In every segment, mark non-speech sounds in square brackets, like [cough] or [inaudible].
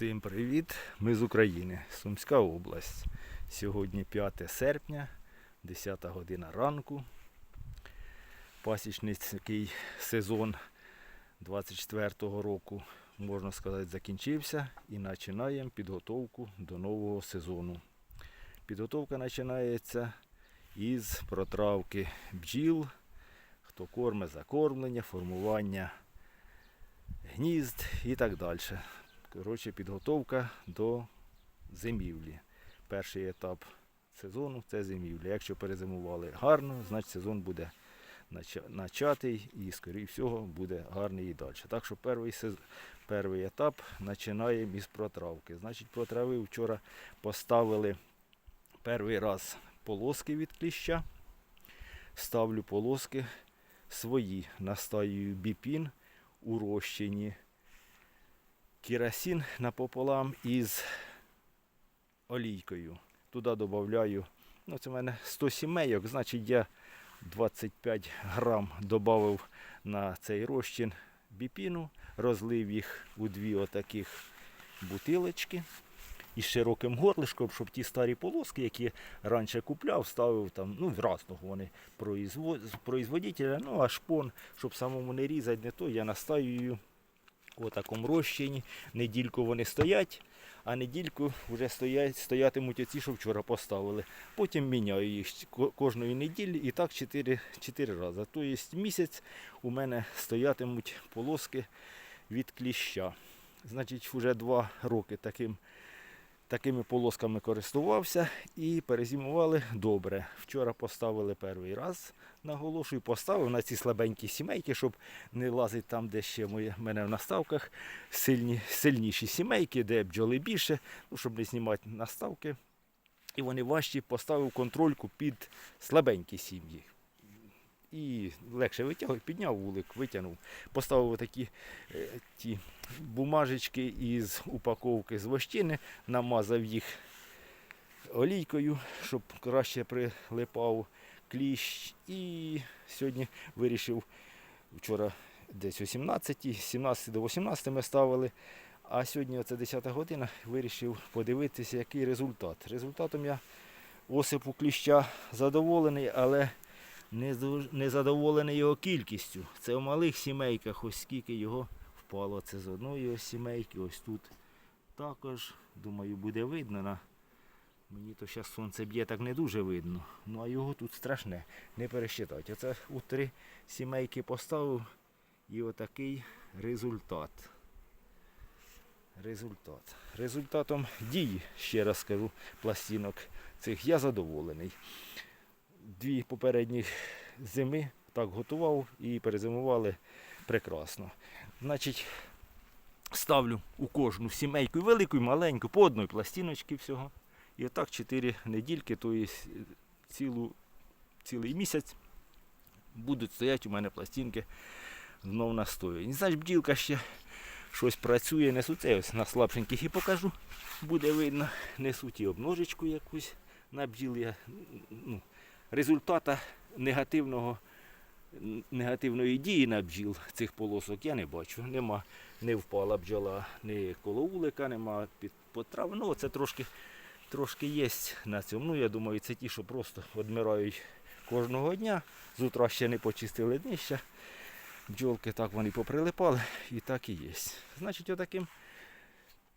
Всім привіт! Ми з України, Сумська область. Сьогодні 5 серпня, 10 година ранку. Пасічницький сезон 24-го року, можна сказати, закінчився і починаємо підготовку до нового сезону. Підготовка починається із протравки бджіл, хто корме закормлення, формування гнізд і так далі. Коротше, підготовка до зимівлі. Перший етап сезону це зимівля. Якщо перезимували гарно, значить сезон буде нача- начатий і, скоріше всього, буде гарний і далі. Так що перший, сез... перший етап починаємо із протравки. Значить, протрави вчора поставили перший раз полоски від кліща. Ставлю полоски свої, настаюю біпін у розчині керосин напополам із олійкою. Туди додаю, ну це в мене 100 сімейок, значить я 25 грам додав на цей розчин біпіну, розлив їх у дві отаких бутилочки із широким горлишком, щоб ті старі полоски, які раніше купляв, ставив там, ну, разного вони произво- производителя, ну а шпон, щоб самому не різати, не то, я настаюю у такому розчині. Недільку вони стоять, а недільку вже стоять, стоятимуть оці, що вчора поставили. Потім міняю їх кожної неділі і так 4, 4 рази. Тобто місяць у мене стоятимуть полоски від кліща. Значить, вже два роки таким, такими полосками користувався і перезимували добре. Вчора поставили перший раз, наголошую, поставив на ці слабенькі сімейки, щоб не лазить там, де ще моє, мене в наставках сильні, сильніші сімейки, де бджоли більше, ну, щоб не знімати наставки. І вони важчі, поставив контрольку під слабенькі сім'ї. І легше витягав, підняв вулик, витягнув. Поставив такі е, ті бумажечки із упаковки з вощини, намазав їх олійкою, щоб краще прилипав кліщ. І сьогодні вирішив вчора десь о 17, з 17 до 18 ми ставили. А сьогодні оце 10 година вирішив подивитися, який результат. Результатом я осипу кліща задоволений, але не, задоволений його кількістю. Це в малих сімейках, ось скільки його впало. Це з одної сімейки, ось тут також. Думаю, буде видно. На... Мені то зараз сонце б'є, так не дуже видно. Ну а його тут страшне, не пересчитати. Оце у три сімейки поставив і отакий результат. Результат. Результатом дії, ще раз скажу, пластинок цих я задоволений. Дві попередні зими так готував і перезимували прекрасно. Значить, ставлю у кожну сімейку, велику і маленьку, по одній пластиночці всього. І отак 4 недільки, тобто цілу, цілий місяць будуть стояти у мене пластинки знов настоюють. Значить, бджілка ще щось працює, несу це ось на слабшеньких і покажу. Буде видно, несуть і обножечку якусь на бджіл. Я, ну, результата негативного, негативної дії на бджіл цих полосок я не бачу. Нема, не впала бджола, ні коло вулика, нема потрав. Ну, це трошки, трошки є на цьому. Ну, я думаю, це ті, що просто одмирають кожного дня. З утра ще не почистили днища. Бджолки так вони поприлипали і так і є. Значить, отаким,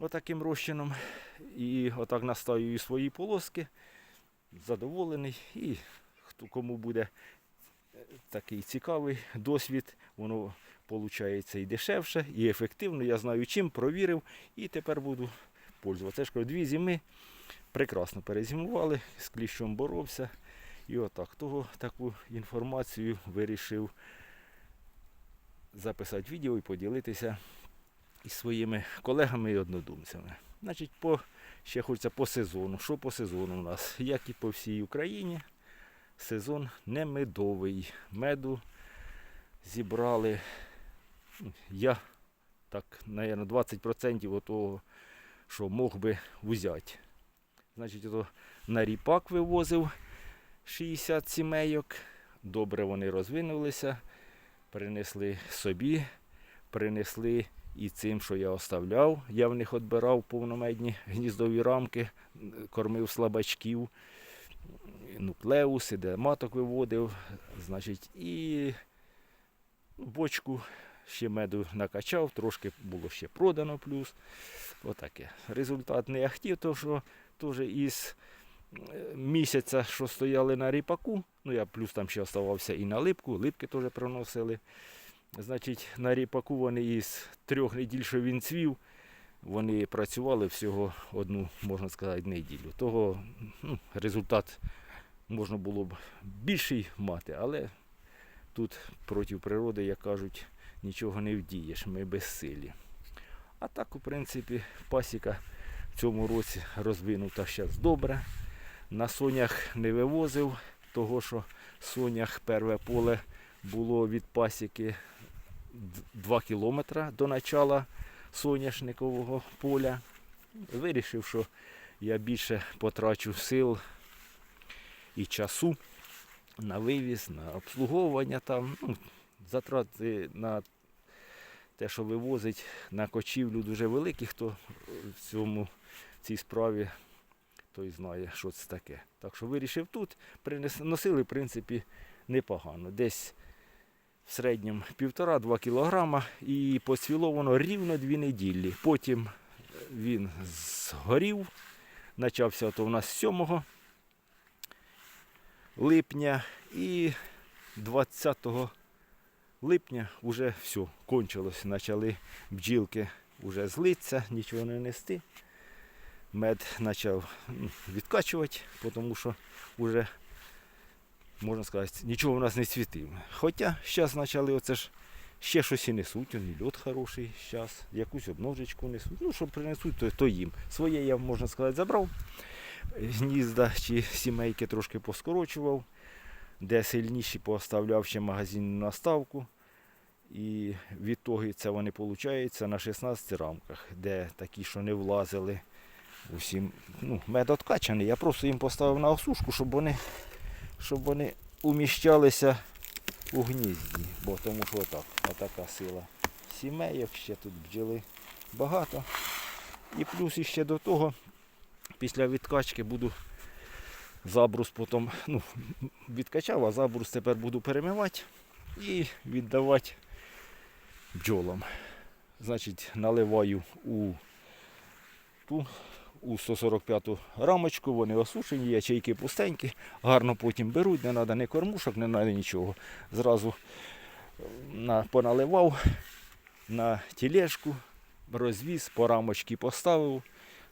отаким розчином і отак настаюю свої полоски. Задоволений. І хто кому буде е, такий цікавий досвід, воно виходить і дешевше, і ефективно. Я знаю чим, провірив і тепер буду пользуватися. Я ж дві зими прекрасно перезимували, з кліщом боровся. І отак. Того таку інформацію вирішив записати відео і поділитися із своїми колегами і однодумцями. Значить, по, ще хочеться по сезону. Що по сезону у нас? Як і по всій Україні, сезон не медовий. Меду зібрали. Я так, мабуть, 20% того, що мог би взяти. Значить, ото на ріпак вивозив 60 сімейок. Добре вони розвинулися принесли собі, принесли І цим, що я оставляв, я в них відбирав повномедні гніздові рамки, кормив слабачків, нуклеуси, де маток виводив, значить, і бочку ще меду накачав, трошки було ще продано плюс. Отаке. Результат не ахтів, то що теж із е, місяця, що стояли на ріпаку, ну я плюс там ще оставався і на липку, липки теж приносили. Значить, на ріпаку вони із трьох неділь, що він цвів, вони працювали всього одну, можна сказати, неділю. Того ну, результат можна було б більший мати, але тут проти природи, як кажуть, нічого не вдієш, ми безсилі. А так, у принципі, пасіка в цьому році розвинута зараз добре. На сонях не вивозив, того що сонях перве поле було від пасіки 2 кілометри до начала соняшникового поля. Вирішив, що я більше потрачу сил і часу на вивіз, на обслуговування там. Ну, затрати на те, що вивозить на кочівлю дуже великі, хто в цьому в цій справі той знає, що це таке. Так що вирішив тут. Принес, носили, в принципі, непогано. Десь в середньому 1,5-2 кілограма і поцвіло воно рівно дві неділі. Потім він згорів. Почався то у нас 7 липня і 20 липня вже все, кончилось. Почали бджілки вже злитися, нічого не нести. Мед почав відкачувати, тому що вже, можна сказати, нічого в нас не світив. Хоча зараз почали оце ж ще щось і несуть, і льот хороший зараз, якусь обножечку несуть. Ну, що принесуть, то, то їм. Своє я, можна сказати, забрав. Гнізда чи сімейки трошки поскорочував, де сильніші поставляв ще магазинну наставку. І відтоги це вони виходить на 16 рамках, де такі, що не влазили. Усім, ну, мед. Я просто їм поставив на осушку, щоб вони, щоб вони уміщалися у гнізді. Бо тому що отак, отака сила сімейок, ще тут бджоли багато. І плюс іще до того, після відкачки буду забрус потім, ну, відкачав, а забрус тепер буду перемивати і віддавати бджолам. Значить, наливаю у ту у 145-ту рамочку, вони осушені, ячейки пустенькі, гарно потім беруть, не треба ні кормушок, не треба нічого. Зразу на, поналивав на тілешку, розвіз, по рамочки поставив,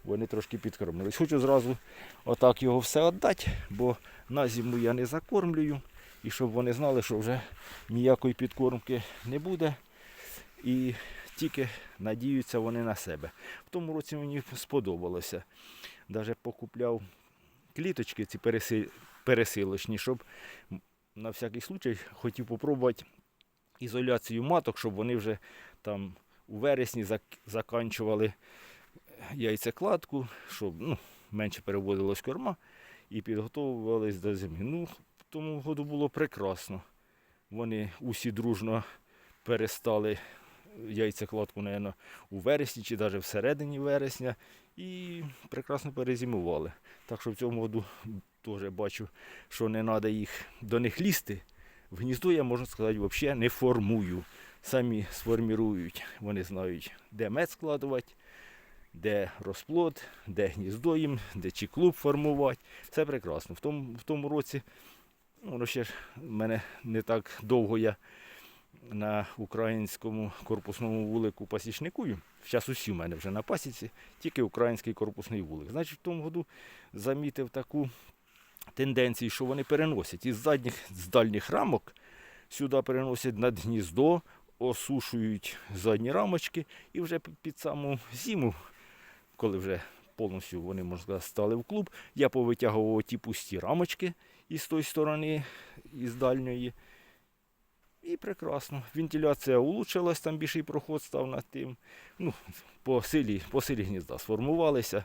вони трошки підкормились. Хочу зразу отак його все віддати, бо на зиму я не закормлюю. І щоб вони знали, що вже ніякої підкормки не буде. І тільки надіються вони на себе. В тому році мені сподобалося. Навіть покупляв кліточки ці пересилочні, щоб на всякий случай хотів попробувати ізоляцію маток, щоб вони вже там у вересні зак- заканчували яйцекладку, щоб ну, менше переводилось корма і підготовувались до зими. Ну, в тому году було прекрасно. Вони усі дружно перестали яйцекладку, мабуть, у вересні чи навіть всередині вересня і прекрасно перезимували. Так що в цьому году теж бачу, що не треба їх до них лізти. В гніздо я, можна сказати, взагалі не формую. Самі сформірують, вони знають, де мед складувати, де розплод, де гніздо їм, де чи клуб формувати. Це прекрасно. В тому, в тому році, ну, воно ще ж мене не так довго я на українському корпусному вулику пасічникую. Зараз усі в мене вже на пасіці, тільки український корпусний вулик. Значить, в тому году замітив таку тенденцію, що вони переносять із задніх, з дальніх рамок сюди переносять над гніздо, осушують задні рамочки і вже під саму зиму, коли вже повністю вони, можна сказати, стали в клуб, я повитягував ті пусті рамочки із тої сторони, із дальньої. І прекрасно. Вентиляція улучшилась, там більший проход став над тим. Ну, по силі, по силі гнізда сформувалися.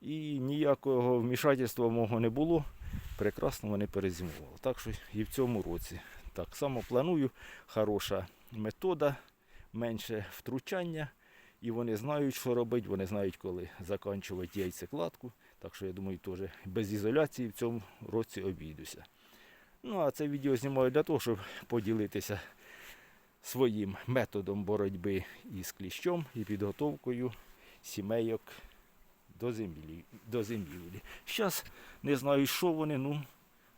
І ніякого вмішательства мого не було. Прекрасно вони перезимували. Так що і в цьому році. Так само планую. Хороша метода, менше втручання. І вони знають, що робити, вони знають, коли закінчувати яйцекладку. Так що я думаю, теж без ізоляції в цьому році обійдуся. Ну, а це відео знімаю для того, щоб поділитися своїм методом боротьби із кліщом і підготовкою сімейок до зимівлі. До зимівлі. Зараз не знаю, що вони, ну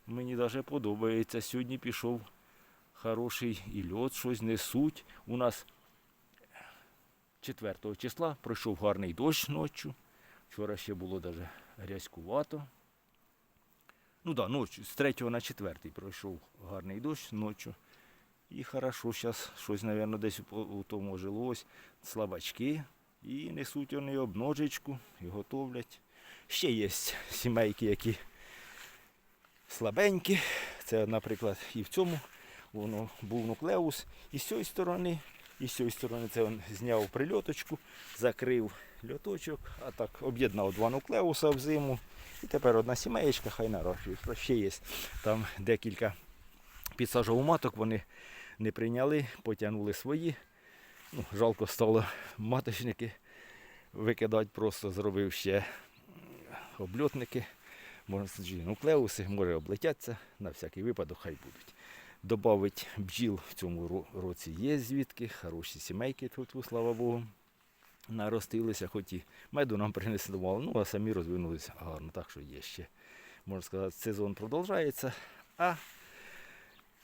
мені навіть подобається. Сьогодні пішов хороший і льот, щось несуть. У нас 4 числа пройшов гарний дощ ночі. Вчора ще було навіть грязькувато. Ну так, да, ночі, з 3 на 4 пройшов гарний дощ ночі. І хорошо, зараз щось, мабуть, десь у, тому жилось. Слабачки. І несуть вони обножечку і готовлять. Ще є сімейки, які слабенькі. Це, наприклад, і в цьому воно був нуклеус. І з цієї сторони, і з цієї сторони це він зняв прильоточку, закрив льоточок, а так об'єднав два нуклеуса в зиму. І тепер одна сімеєчка, хай нарощує. Ще є там декілька маток, вони не прийняли, потягнули свої. Ну, жалко стало маточники викидати, просто зробив ще обльотники, можна нуклеуси, може облетяться, на всякий випадок хай будуть. Добавить бджіл в цьому році є звідки, хороші сімейки тут, слава Богу, наростилися, хоч і меду нам [laughs] принесли мало, ну а самі розвинулися гарно, так що є ще. Можна сказати, сезон продовжується, а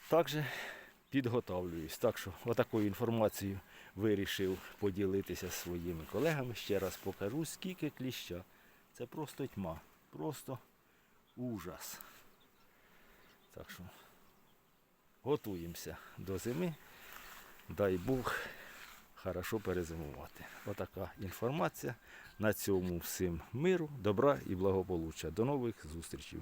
також підготовлююсь. Так що отакою інформацією вирішив поділитися зі своїми колегами. Ще раз покажу, скільки кліща. Це просто тьма, просто ужас. Так що готуємося до зими. Дай Бог хорошо перезимувати. Отака інформація. На цьому всім миру, добра і благополуччя. До нових зустрічей.